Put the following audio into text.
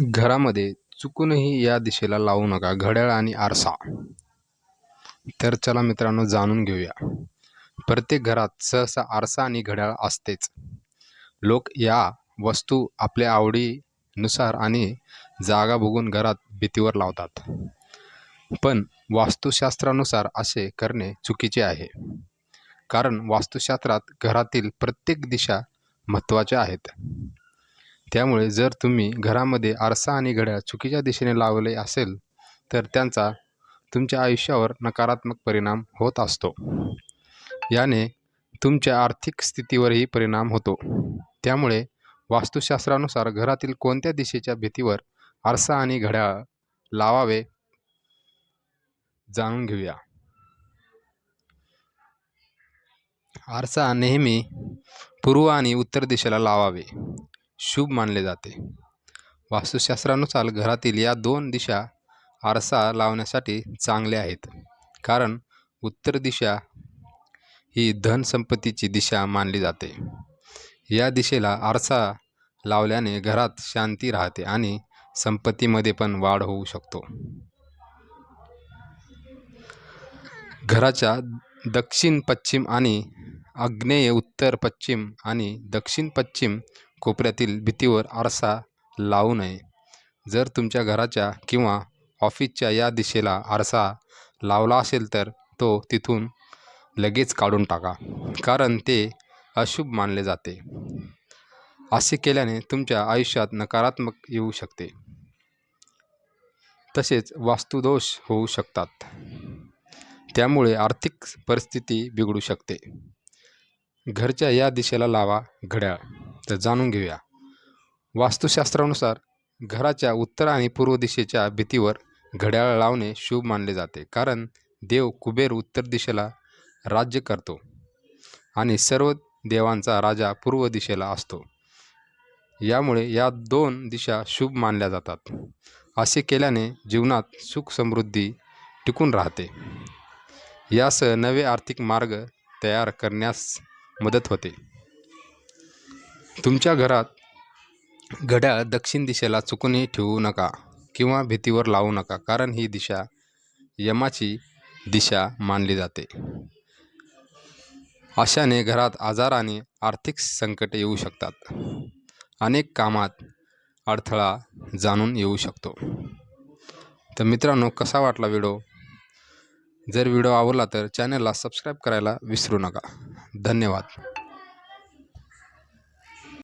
घरामध्ये चुकूनही या दिशेला लावू नका घड्याळ आणि आरसा. तर चला मित्रांनो जाणून घेऊया. प्रत्येक घरात सहसा आरसा आणि घड्याळ असतेच. लोक या वस्तू आपल्या आवडीनुसार आणि जागा बघून घरात भीतीवर लावतात. पण वास्तुशास्त्रानुसार असे करणे चुकीचे आहे. कारण वास्तुशास्त्रात घरातील प्रत्येक दिशा महत्त्वाच्या आहेत. त्यामुळे जर तुम्ही घरामध्ये आरसा आणि घड्याळ चुकीच्या दिशेने लावले असेल तर त्यांचा तुमच्या आयुष्यावर नकारात्मक परिणाम होत असतो. याने तुमच्या आर्थिक स्थितीवरही परिणाम होतो. त्यामुळे वास्तुशास्त्रानुसार घरातील कोणत्या दिशेच्या भीतीवर आरसा आणि घड्याळ लावावे? जाणून घेऊया. आरसा नेहमी पूर्व आणि उत्तर दिशेला लावावे. शुभ मानले जाते. वास्तुशास्त्रानुसार घरातील या दोन दिशा आरसा लावण्यासाठी चांगल्या आहेत. कारण उत्तर दिशा ही धनसंपत्तीची दिशा मानली जाते. या दिशेला आरसा लावल्याने घरात शांती राहते आणि संपत्तीमध्ये पण वाढ होऊ शकतो. घराच्या दक्षिण पश्चिम आणि आग्नेय उत्तर पश्चिम आणि दक्षिण पश्चिम कोपऱ्यातील भिंतीवर आरसा लावू नये. जर तुमच्या घराच्या किंवा ऑफिसच्या या दिशेला आरसा लावला असेल तर तो तिथून लगेच काढून टाका कारण ते अशुभ मानले जाते. असे केल्याने तुमच्या आयुष्यात नकारात्मक येऊ शकते. तसेच वास्तुदोष होऊ शकतात. त्यामुळे आर्थिक परिस्थिती बिघडू शकते. घरच्या या दिशेला लावा घड्याळ. तर जाणून घेऊया. वास्तुशास्त्रानुसार घराच्या उत्तर आणि पूर्व दिशेच्या भीतीवर घड्याळ लावणे शुभ मानले जाते कारण देव कुबेर उत्तर दिशेला राज्य करतो आणि सर्व देवांचा राजा पूर्व दिशेला असतो. यामुळे या दोन दिशा शुभ मानल्या जातात. असे केल्याने जीवनात सुख समृद्धी टिकून राहते. यासह नवे आर्थिक मार्ग तयार करण्यास मदत होते. तुमच्या घरात घड्याळ दक्षिण दिशेला चुकूनही ठेवू नका किंवा भीतीवर लावू नका कारण ही दिशा यमाची दिशा मानली जाते. अशाने घरात आजार आणि आर्थिक संकट येऊ शकतात. अनेक कामात अडथळा जाणून येऊ शकतो. तर मित्रांनो कसा वाटला व्हिडिओ? जर व्हिडिओ आवडला तर चॅनलला सबस्क्राईब करायला विसरू नका. धन्यवाद.